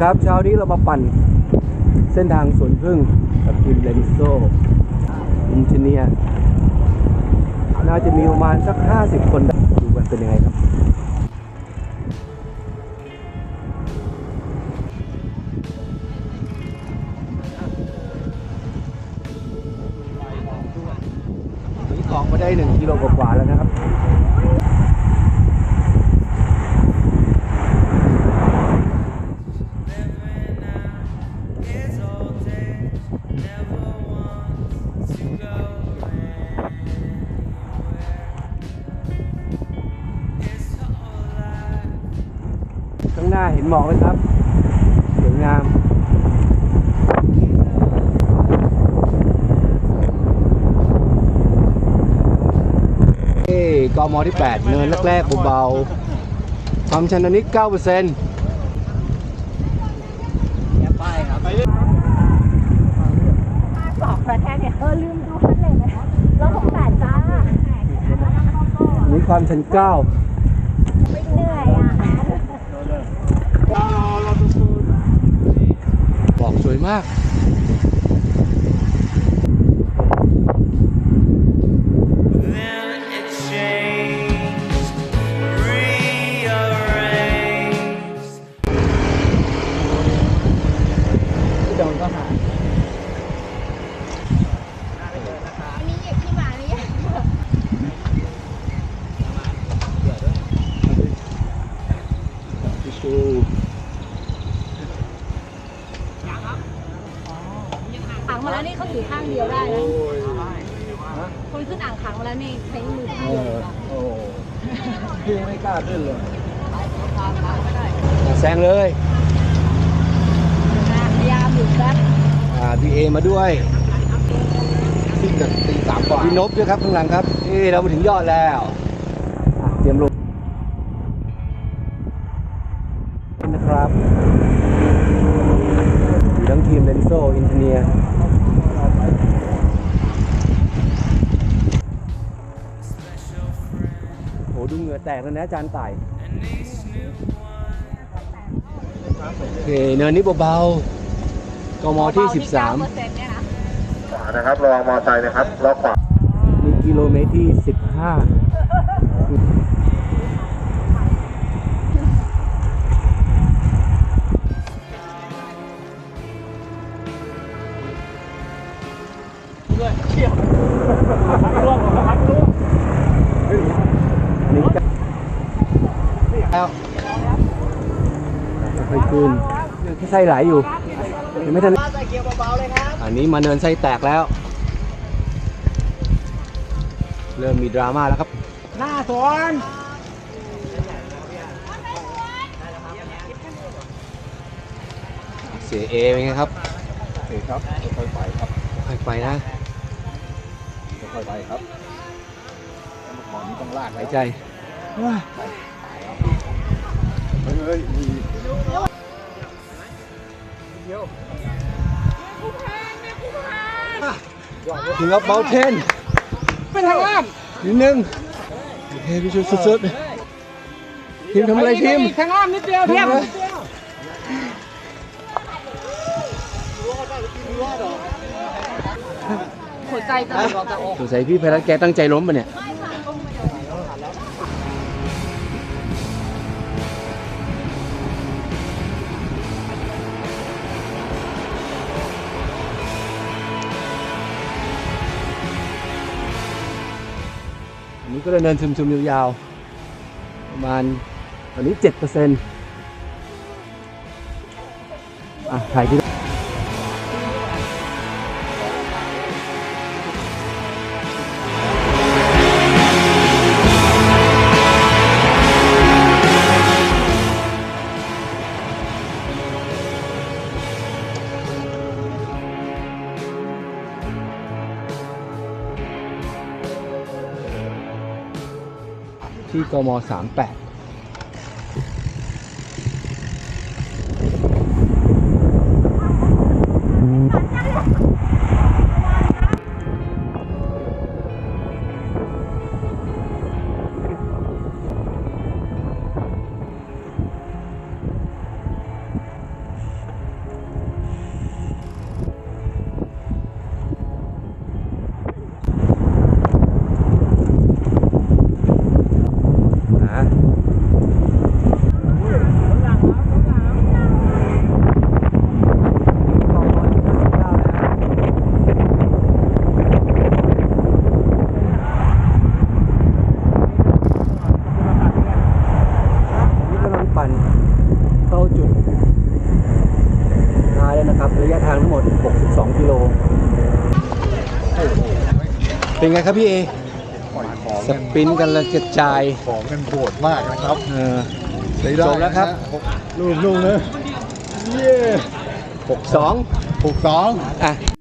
ครับเช้านี้เรามาปั่นเส้นทางสวนพึ่งกับทีมเลนโซอินเจเนียร์น่าจะมีประมาณสัก 50 คนด้ดูกันเป็นยังไงครับนี่ของมาได้ 1 กิโลกว่าแล้วนะครับ น้าเห็นหมอกไหมครับสวยงามเอ้กมที่ 8 เนินแรกๆเบาๆความชันอันนี้9%เปอร์เซ็นต์บอกประแทกเนี่ยเออลืมดูคันเลยนะเราหกแปดจ้านี้ความชัน9เหนื่อยอะ บอกส วยมาก ถือข้างเดียวได้นะคนขึ้นอ่างขังมาแล้วนี่ใช้มือข้างเอเดียวอโอ้พี่ไม่กล้าขึ้นเลยแซงเลยพยายามหยุดแป๊บอ่าพีเอมาด้วยที่จะตีสามกว่าพี่นบด้วยครับข้างหลังครับเอ้เรามาถึงยอดแล้วอะเตรียมลงนะครับ มีทั้งทีมเลนโซอินเทเนียโหดูเหงื่อแตกแล้วนะอาจารย์ต่ายโอเคเนินนี้เบาๆกมที่ 13เปอร์เซ็นต์เนี่ยนะขวานะครับระวังมอไซค์นะครับล้อขวา มีกิโลเมตรที่ 15 ไส้ไหลอยู่ยังไม่ทันอันนี้มาเนินไส้แตกแล้ว เริ่มมีดราม่าแล้วครับ หน้าสวนเสียเอเป็นไงครับโอเคครับค่อยๆไปครับค่อยไปนะค่อยๆไปครับขอนี้ต้องลากหายใจเฮ้ย ถึงกับเบลเทนเป็นทางล่างนิดนึงโอเคพี่ชุดสุดๆทีมทำอะไรทีมทางล่างนิดเดียวทีมหัวใจจะหลุดออกจากอกสงสัยพี่ไพรัตแกตั้งใจล้มปะเนี่ย นี้ก็จะเนินชุมๆยาวๆประมาณตอนนี้เจ็ดเปอร์เซ็นต์อะถ่ายที่ ที่กม38 ระยะทางทั้งหมด 62 กิโล เป็นไงครับพี่เอปล่อยของสปรินต์กันละกระจายของกันโหดมากนะครับเออ ใช้ได้จบแล้วครับ ลูกลูกๆนะเย้62หกสองอะ